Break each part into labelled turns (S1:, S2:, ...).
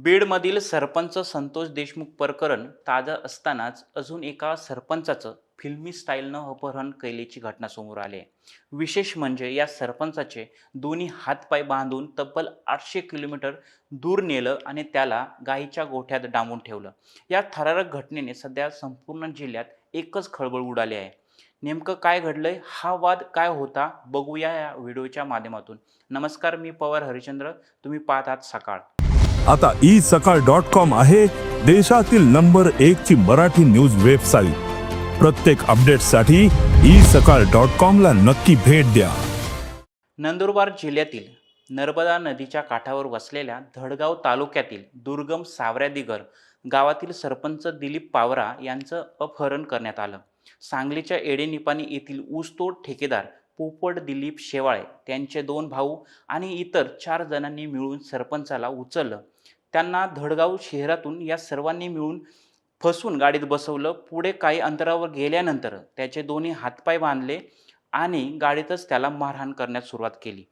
S1: बीडमधील सरपंच संतोष देशमुख प्रकरण ताजं असतानाच अजून एका सरपंचाचं फिल्मी स्टाईलनं अपहरण केल्याची घटना समोर आली आहे विशेष म्हणजे या सरपंचाचे दोन्ही हातपाय बांधून तब्बल आठशे किलोमीटर दूर नेलं आणि त्याला गायीच्या गोठ्यात डांबून ठेवलं या थरारक घटनेने सध्या संपूर्ण जिल्ह्यात एकच खळबळ उडाली आहे नेमकं काय घडलंय हा वाद काय होता बघूया या व्हिडिओच्या माध्यमातून नमस्कार मी पवार हरिचंद्र तुम्ही पाहत आहात सकाळ
S2: आता ई सकाळ डॉट कॉम आहे देशातील नंबर एक ची मराठी न्यूज वेबसाईट प्रत्येक अपडेटसाठी ई सकाळ डॉट कॉमला नक्की भेट द्या
S1: नंदुरबार जिल्ह्यातील नर्मदा नदीच्या काठावर वसलेल्या धडगाव तालुक्यातील दुर्गम सावऱ्यादिगर गावातील सरपंच दिलीप पावरा यांचं अपहरण करण्यात आलं सांगलीच्या एडेनिपाणी येथील ऊसतोड ठेकेदार पोपट दिलीप शेवाळे त्यांचे दोन भाऊ आणि इतर चार जणांनी मिळून सरपंचाला उचललं त्यांना धडगाव शहरातून या सर्वांनी मिळून फसून गाडीत बसवलं पुढे काही अंतरावर गेल्यानंतर त्याचे दोन्ही हातपाय बांधले आणि गाडीतच त्याला मारहाण करण्यास सुरुवात केली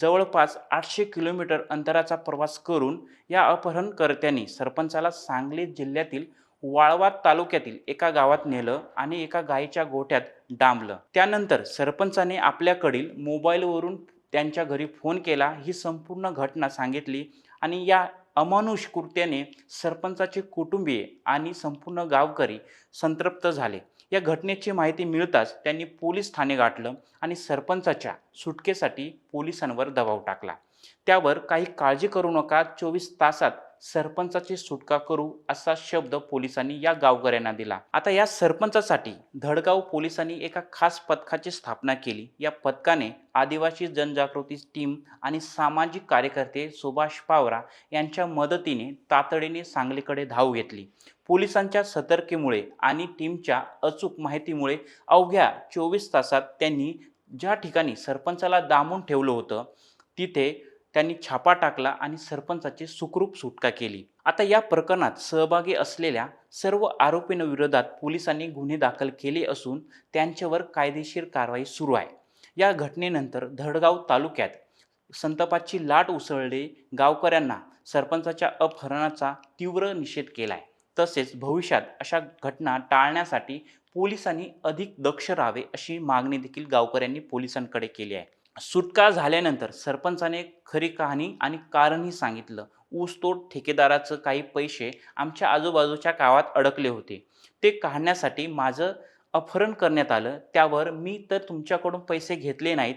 S1: जवळपास आठशे किलोमीटर अंतराचा प्रवास करून या अपहरणकर्त्यांनी सरपंचाला सांगली जिल्ह्यातील वाळवा तालुक्यातील एका गावात नेलं आणि एका गायीच्या गोठ्यात डांबलं त्यानंतर सरपंचाने आपल्याकडील मोबाईलवरून त्यांच्या घरी फोन केला ही संपूर्ण घटना सांगितली आणि या अमानुष कृत्याने सरपंचाचे कुटुंबीय आणि संपूर्ण गावकरी संतृप्त झाले या घटनेची माहिती मिळताच त्यांनी पोलीस ठाणे गाठलं आणि सरपंचाच्या सुटकेसाठी पोलिसांवर दबाव टाकला त्यावर काही काळजी करू नका चोवीस तासात सरपंचाची सुटका करू असा शब्द पोलिसांनी या गावकऱ्यांना दिला आता या सरपंचासाठी धडगाव पोलिसांनी एका खास पथकाची स्थापना केली या पथकाने आदिवासी जनजागृती टीम आणि सामाजिक कार्यकर्ते सुभाष पावरा यांच्या मदतीने तातडीने सांगलीकडे धाव घेतली पोलिसांच्या सतर्कीमुळे आणि टीमच्या अचूक माहितीमुळे अवघ्या चोवीस तासात त्यांनी ज्या ठिकाणी सरपंचाला दामून ठेवलं होतं तिथे त्यांनी छापा टाकला आणि सरपंचाची सुखरूप सुटका केली आता या प्रकरणात सहभागी असलेल्या सर्व आरोपींविरोधात पोलिसांनी गुन्हे दाखल केले असून त्यांच्यावर कायदेशीर कारवाई सुरू आहे या घटनेनंतर धडगाव तालुक्यात संतपाची लाट उसळले गावकऱ्यांना सरपंचाच्या अपहरणाचा तीव्र निषेध केला आहे तसेच भविष्यात अशा घटना टाळण्यासाठी पोलिसांनी अधिक दक्ष राहावे अशी मागणी देखील गावकऱ्यांनी पोलिसांकडे केली आहे सुटका झाल्यानंतर सरपंचाने खरी कहाणी आणि कारणही सांगितलं ऊसतोड ठेकेदाराचं काही पैसे आमच्या आजूबाजूच्या गावात अडकले होते ते काढण्यासाठी माझं अपहरण करण्यात आलं त्यावर मी तर तुमच्याकडून पैसे घेतले नाहीत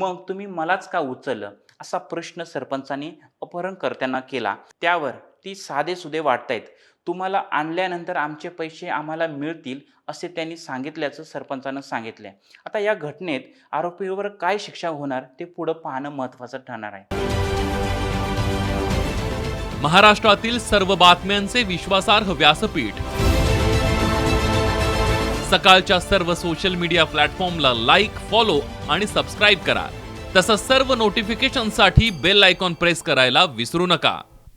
S1: मग तुम्ही मलाच का उचललं असा प्रश्न सरपंचाने अपहरणकर्त्यांना केला त्यावर ती सुधे वाटतायत तुम्हाला आणल्यानंतर आमचे पैसे आम्हाला मिळतील असे त्यांनी सांगितल्याचं सरपंचानं सांगितलं आता या घटनेत आरोपीवर काय शिक्षा होणार ते पुढं पाहणं महत्त्वाचं ठरणार आहे
S2: महाराष्ट्रातील सर्व बातम्यांचे विश्वासार्ह व्यासपीठ सकाळच्या सर्व सोशल मीडिया प्लॅटफॉर्मला लाईक फॉलो आणि सबस्क्राईब करा तसंच सर्व नोटिफिकेशनसाठी बेल आयकॉन प्रेस करायला विसरू नका